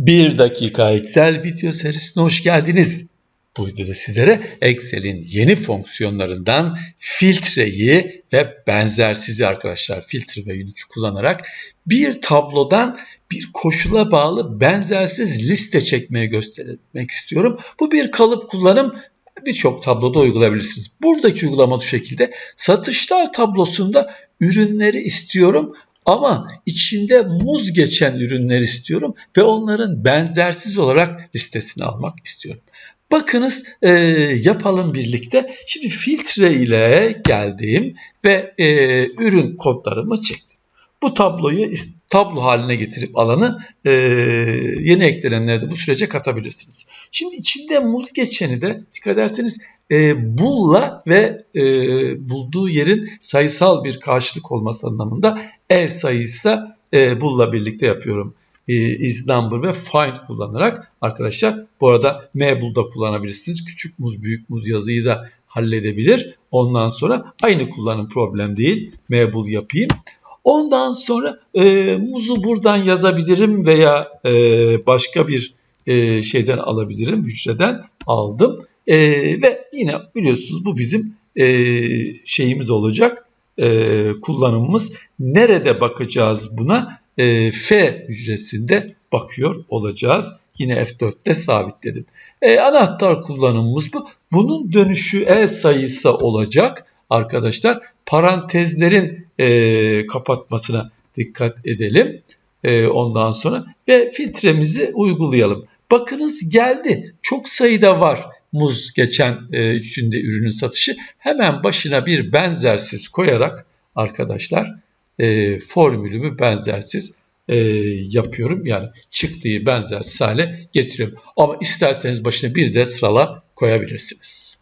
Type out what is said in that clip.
Bir dakika Excel video serisine hoş geldiniz. Bu videoda sizlere Excel'in yeni fonksiyonlarından filtreyi ve benzersizi arkadaşlar filtre ve unique kullanarak bir tablodan bir koşula bağlı benzersiz liste çekmeye göstermek istiyorum. Bu bir kalıp kullanım birçok tabloda uygulayabilirsiniz. Buradaki uygulama şu şekilde satışlar tablosunda ürünleri istiyorum ama içinde muz geçen ürünler istiyorum ve onların benzersiz olarak listesini almak istiyorum. Bakınız e, yapalım birlikte. Şimdi filtre ile geldim ve e, ürün kodlarımı çektim. Bu tabloyu tablo haline getirip alanı e, yeni eklenenleri de bu sürece katabilirsiniz. Şimdi içinde muz geçeni de dikkat ederseniz e, bulla ve e, bulduğu yerin sayısal bir karşılık olması anlamında e sayısı e, bulla birlikte yapıyorum. E, is number ve find kullanarak arkadaşlar bu arada m bulda kullanabilirsiniz. Küçük muz büyük muz yazıyı da halledebilir. Ondan sonra aynı kullanım problem değil. m bul yapayım. Ondan sonra e, muzu buradan yazabilirim veya e, başka bir e, şeyden alabilirim. Hücreden aldım. E, ve yine biliyorsunuz bu bizim e, şeyimiz olacak. E, kullanımımız. Nerede bakacağız buna? E, F hücresinde bakıyor olacağız. Yine F4'te sabitledim. E, anahtar kullanımımız bu. Bunun dönüşü E sayısı olacak arkadaşlar. Parantezlerin e, kapatmasına dikkat edelim. E, ondan sonra ve filtremizi uygulayalım. Bakınız geldi. Çok sayıda var muz geçen e, içinde ürünün satışı. Hemen başına bir benzersiz koyarak arkadaşlar e, formülümü benzersiz e, yapıyorum. Yani çıktığı benzersiz hale getiriyorum. Ama isterseniz başına bir de sırala koyabilirsiniz.